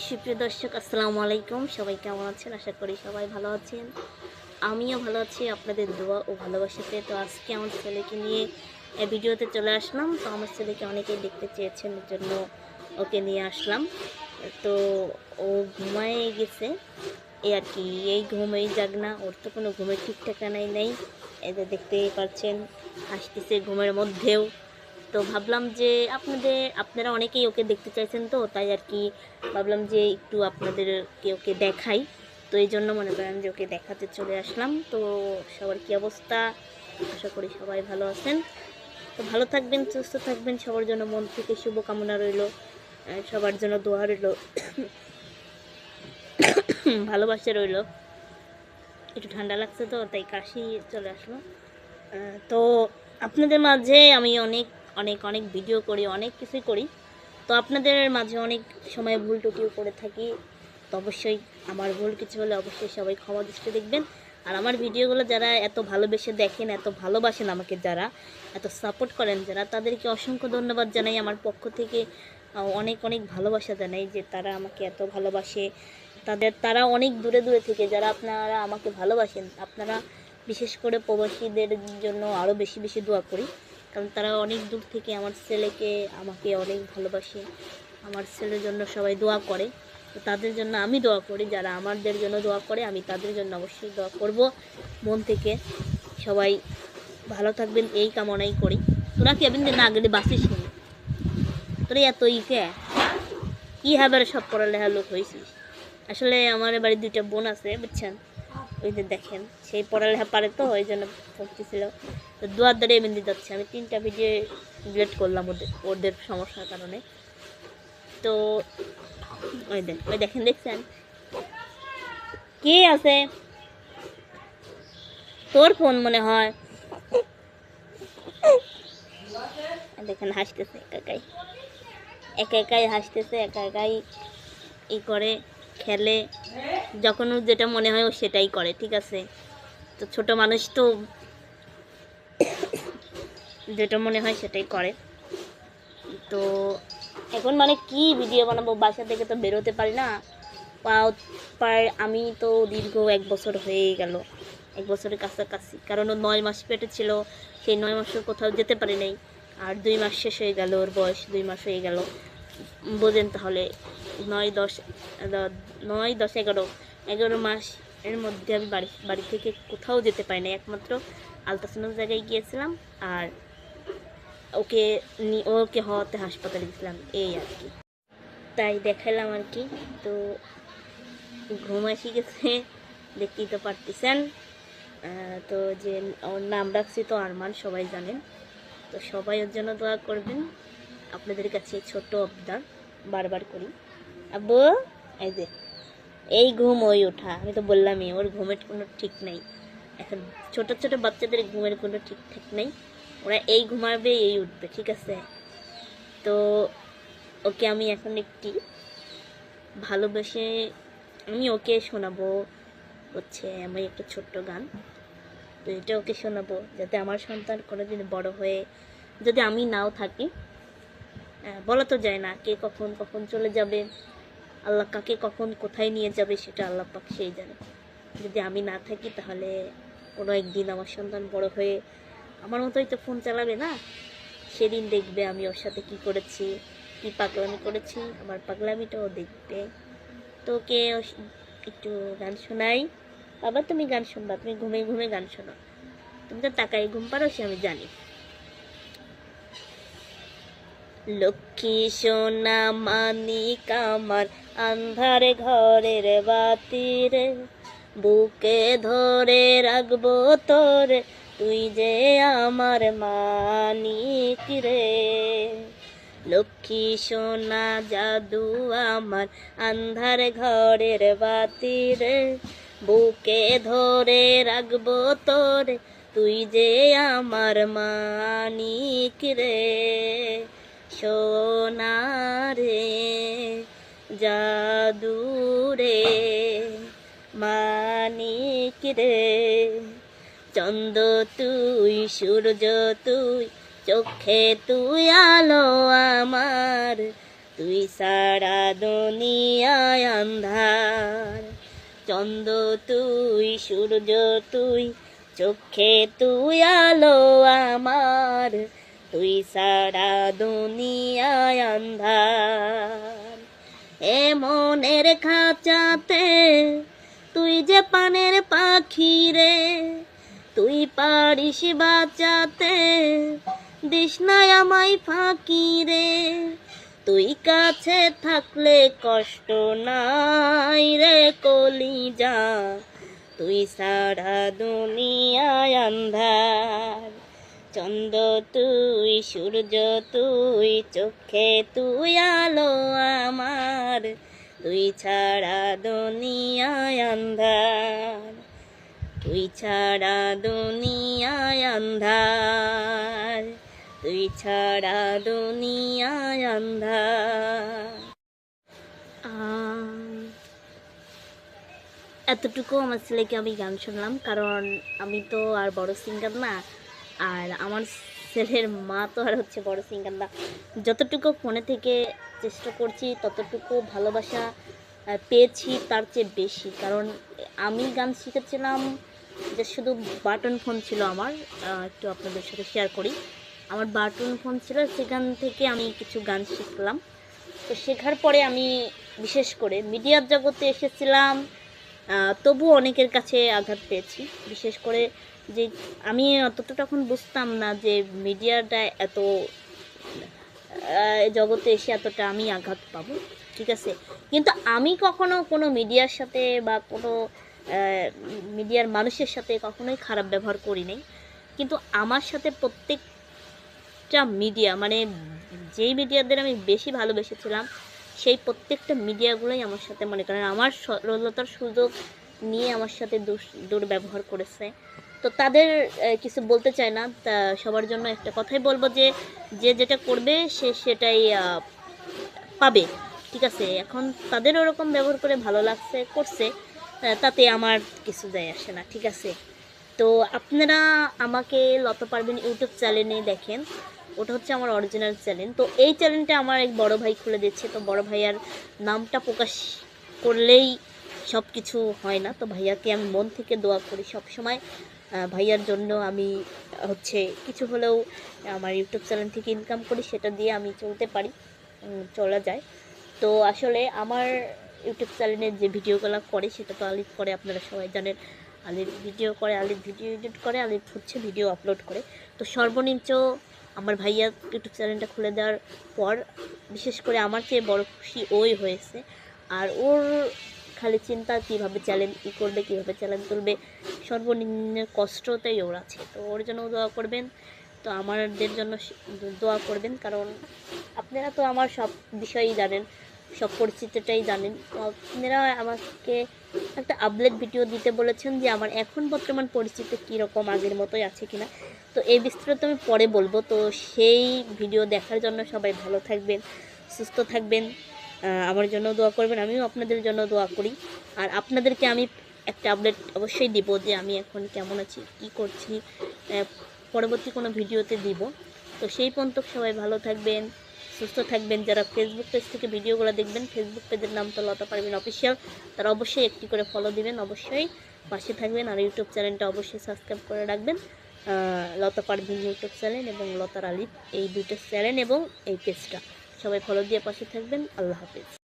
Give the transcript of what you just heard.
সুপ্রিয় দর্শক, আসসালামু আলাইকুম। সবাই কেমন আছেন? আশা করি সবাই ভালো আছেন। আমিও ভালো আছি, আপনাদের দোয়া ও ভালোবাসাতে। তো আজকে আমার ছেলেকে নিয়ে ভিডিওতে চলে আসলাম। তো আমার ছেলেকে অনেকেই দেখতে চেয়েছেন জন্য ওকে নিয়ে আসলাম। তো ও ঘুমায় গেছে। এই আর কি, এই ঘুম যাক না। ওর তো কোনো ঘুমের ঠিক ঠিকানাই নেই। এদের দেখতেই পাচ্ছেন, হাসতেছে ঘুমের মধ্যেও। তো ভাবলাম যে আপনাদের, আপনারা অনেকেই ওকে দেখতে চাইছেন তো, তাই আর কি ভাবলাম যে একটু আপনাদেরকে ওকে দেখাই। তো এই জন্য মনে করেন যে ওকে দেখাতে চলে আসলাম। তো সবার কী অবস্থা? আশা করি সবাই ভালো আছেন। তো ভালো থাকবেন, সুস্থ থাকবেন, সবার জন্য মন থেকে শুভকামনা রইল সবার জন্য দোয়া রইল, ভালোবাসা রইল। একটু ঠান্ডা লাগছে তো, তাই কাশি চলে আসলো। তো আপনাদের মাঝে আমি অনেক অনেক অনেক ভিডিও করি, অনেক কিছুই করি। তো আপনাদের মাঝে অনেক সময় ভুল টুটিও করে থাকি, তো অবশ্যই আমার ভুল কিছু হলে অবশ্যই সবাই ক্ষমা দৃষ্টি দেখবেন। আর আমার ভিডিওগুলো যারা এত ভালোবেসে দেখেন, এত ভালোবাসেন আমাকে যারা, এত সাপোর্ট করেন যারা, তাদেরকে অসংখ্য ধন্যবাদ জানাই। আমার পক্ষ থেকে অনেক অনেক ভালোবাসা জানাই যে তারা আমাকে এত ভালোবাসে। তাদের, তারা অনেক দূরে দূরে থেকে যারা আপনারা আমাকে ভালোবাসেন, আপনারা বিশেষ করে প্রবাসীদের জন্য আরও বেশি বেশি দোয়া করি। কারণ তারা অনেক দূর থেকে আমার ছেলেকে, আমাকে অনেক ভালোবাসে। আমার ছেলের জন্য সবাই দোয়া করে। তো তাদের জন্য আমি দোয়া করি। যারা আমাদের জন্য দোয়া করে, আমি তাদের জন্য অবশ্যই দোয়া করব। মন থেকে সবাই ভালো থাকবেন। এই কামনাই করি। তোরা কি এমনি না গেলে বাসিস নি? তোরা এত ইকে? কি রে সব পড়ালেখা লোক হয়েছিস আসলে আমার বাড়ির দুইটা বোন আছে, বুঝছেন? ওই যে দেখেন, সেই পড়ালেখা পারে তো ওই জন্য পড়তেছিল তো দুয়ার দ্বারে এমনি যাচ্ছে। আমি তিনটা ভিডিও ডিলেট করলাম ওদের ওদের সমস্যার কারণে। তো ওই দেখ, ওই দেখেন, দেখছেন? কে আছে? তোর ফোন মনে হয়। দেখেন, হাসতেছে, একা একাই। একা একাই হাসতেছে, একা একাই ই করে। খেলে যখন যেটা মনে হয় ও সেটাই করে, ঠিক আছে? তো ছোট মানুষ তো যেটা মনে হয় সেটাই করে। তো এখন মানে কি ভিডিও বানাবো? বাসা থেকে তো বেরোতে পারি না। প্রায় আমি তো দীর্ঘ এক বছর হয়ে গেল, এক বছরের কাছাকাছি। কারণ ও নয় মাস পেটে ছিল, সেই নয় মাসে কোথাও যেতে পারি নাই। আর দুই মাস শেষ হয়ে গেল ওর বয়স, দুই মাস হয়ে গেল। বোঝেন তাহলে নয় দশ নয় দশ এগারো এগারো মাস এর মধ্যে আমি বাড়ি বাড়ি থেকে কোথাও যেতে পারি না। একমাত্র আলতাসনের জায়গায় গিয়েছিলাম আর ওকে ওকে হওয়াতে হাসপাতালে গেছিলাম, এই আর কি। তাই দেখালাম আর কি। তো ঘুম এসে গেছে, দেখতেই তো পারতেছেন। তো যে ওর নাম রাখছি তো আরমান, সবাই জানেন। তো সবাই ওর জন্য দোয়া করবেন। আপনাদের কাছে ছোট অবদার বারবার করি। আব্বু, এই যে, এই ঘুম ওই ওঠা। আমি তো বললামই, ওর ঘুমের কোনো ঠিক নেই। এখন ছোট ছোট বাচ্চাদের ঘুমের কোনো ঠিক ঠিক নেই। ওরা এই ঘুমাবে এই উঠবে, ঠিক আছে? তো ওকে আমি এখন একটি ভালোবেসে আমি ওকে শোনাবো। হচ্ছে আমি একটা ছোট্ট গান। তো এটা ওকে শোনাবো, যাতে আমার সন্তান কোনোদিন বড় হয়ে যদি আমি নাও থাকি বলা তো যায় না কে কখন কখন চলে যাবে, আল্লাহ কাকে কখন কোথায় নিয়ে যাবে সেটা আল্লাহ পাক সেই জানে। যদি আমি না থাকি তাহলে কোনো একদিন আমার সন্তান বড় হয়ে আমার মতোই তো ফোন চালাবে না? সেদিন দেখবে আমি ওর সাথে কি করেছি, কি পাগলামি করেছি, আমার পাগলামিটাও দেখবে। তো ওর- একটু গান শোনাই। বাবা তুমি গান শুনবা, তুমি ঘুমে ঘুমে গান শোনো। তুমি তো তাকাই, ঘুম পারো সে আমি জানি। লক্ষ্মী সোনা মানিক আমার আন্ধার ঘরের বাতিরে, বুকে ধরে রাখব তোরে, তুই যে আমার মানিক রে। লক্ষ্মী সোনা জাদু আমার আন্ধার ঘরের বাতিরে, বুকে ধরে রাখব তোরে, তুই যে আমার মানিক রে। সোনা রে জাদু রে মানিক রে চন্দ তুই, সূর্য তুই, চোখে তুই, আলো আমার, তুই সারা দুনিয়ায় আন্ধার। চন্দ তুই, সূর্য তুই, চোখে তুই, আলো আমার তুই সারা দুনিয়ায় আন্ধার। এ মনের খাঁচাতে তুই যে পানের পাখি রে, তুই পারিস বাঁচাতে, দিস আমায় ফাঁকি রে। তুই কাছে থাকলে কষ্ট নাই রে কলি যা তুই সারা দুনিয়ায় আন্ধার। চন্দ্র তুই, সূর্য তুই, চোখে তুই, আলো আমার। তুই ছাড়া দুনিয়ায় আন্ধার তুই ছাড়া দুনিয়ায় আন্ধার তুই ছাড়া দুনিয়ায় আন্ধার এতটুকু আমার ছেলেকে আমি গান শুনলাম, কারণ আমি তো আর বড় সিঙ্গার না। আর আমার ছেলের মা তো আর হচ্ছে বড় সিঙ্গার না। যতটুকু ফোনে থেকে চেষ্টা করছি, ততটুকু ভালোবাসা পেয়েছি তার চেয়ে বেশি। কারণ আমি গান শিখেছিলাম, যে শুধু বাটন ফোন ছিল আমার একটু আপনাদের সাথে শেয়ার করি। আমার বাটন ফোন ছিল, সেখান থেকে আমি কিছু গান শিখলাম। তো শেখার পরে আমি, বিশেষ করে মিডিয়ার জগতে এসেছিলাম তবু অনেকের কাছে আঘাত পেয়েছি। বিশেষ করে যে আমি অতটা তখন বুঝতাম না যে মিডিয়াটা এত জগতে এসে এতটা আমি আঘাত পাবো। ঠিক আছে? কিন্তু আমি কখনো কোনো মিডিয়ার সাথে বা কোনো মিডিয়ার মানুষের সাথে কখনোই খারাপ ব্যবহার করি নাই। কিন্তু আমার সাথে প্রত্যেকটা মিডিয়া মানে যেই মিডিয়াদের আমি বেশি ভালোবেসেছিলাম সেই প্রত্যেকটা মিডিয়াগুলোই আমার সাথে মনে করেন। আমার সরলতার সুযোগ নিয়ে আমার সাথে দুর্ব্যবহার করেছে। তো তাদের কিছু বলতে চায় না, তা সবার জন্য একটা কথাই বলব যে যে যেটা করবে সে সেটাই পাবে। ঠিক আছে, এখন তাদের ওরকম ব্যবহার করে ভালো লাগছে, করছে তাতে আমার কিছু যায় আসে না, ঠিক আছে। তো আপনারা আমাকে লতা পারবেন ইউটিউব চ্যানেলে দেখেন। ওটা হচ্ছে আমার অরিজিনাল চ্যানেল তো এই চ্যানেলটা আমার এক বড় ভাই খুলে দিচ্ছে। তো বড় ভাইয়ার নামটা প্রকাশ করলেই সব কিছু হয় না। তো ভাইয়াকে আমি মন থেকে দোয়া করি সব সময় ভাইয়ার জন্য আমি হচ্ছে কিছু হলেও আমার ইউটিউব চ্যানেল থেকে ইনকাম করি, সেটা দিয়ে আমি চলতে পারি। চলা যায়। তো আসলে আমার ইউটিউব চ্যানেলে যে ভিডিওগুলো করে, সেটা তো আলিফ করে, আপনারা সবাই জানেন। আলিফ ভিডিও করে, আলিফ ভিডিও এডিট করে, আলিফ হচ্ছে ভিডিও আপলোড করে। তো সর্বনিম্ন আমার ভাইয়া ইউটিউব চ্যানেলটা খুলে দেওয়ার পর, বিশেষ করে আমার চেয়ে বড় খুশি ওই হয়েছে। আর ওর খালি চিন্তা কীভাবে চ্যালেঞ্জ কী করবে, কীভাবে চ্যালেঞ্জ তুলবে, সর্বনিম্ন কষ্টতেই ওর আছে। তো ওর জন্য দোয়া করবেন, তো আমাদের জন্য দোয়া করবেন, কারণ আপনারা তো আমার সব বিষয়ই জানেন, সব পরিচিতিটাই জানেন। তো আপনারা আমাকে একটা আপডেট ভিডিও দিতে বলেছেন যে আমার এখন বর্তমান পরিস্থিতি কীরকম আগের মতোই আছে কিনা। তো এই বিস্তারিত আমি পরে বলব। তো সেই ভিডিও দেখার জন্য সবাই ভালো থাকবেন, সুস্থ থাকবেন আমার জন্য দোয়া করবেন, আমিও আপনাদের জন্য দোয়া করি। আর আপনাদেরকে আমি একটা আপডেট অবশ্যই দিব যে আমি এখন কেমন আছি, কি করছি পরবর্তী কোনো ভিডিওতে দিব। তো সেই পর্যন্ত সবাই ভালো থাকবেন। সুস্থ থাকবেন। যারা ফেসবুক পেজ থেকে ভিডিওগুলো দেখবেন ফেসবুক পেজের নাম তো লতা পারবেন অফিসিয়াল তারা অবশ্যই একটি করে ফলো দিবেন, অবশ্যই পাশে থাকবেন আর ইউটিউব চ্যানেলটা অবশ্যই সাবস্ক্রাইব করে রাখবেন। লতা পারভিন ইউটিউব চ্যানেল এবং লতার আলিফ, এই দুটো চ্যানেল এবং এই পেজটা সবাই ফলো দিয়ে পাশে থাকবেন। আল্লাহ হাফিজ।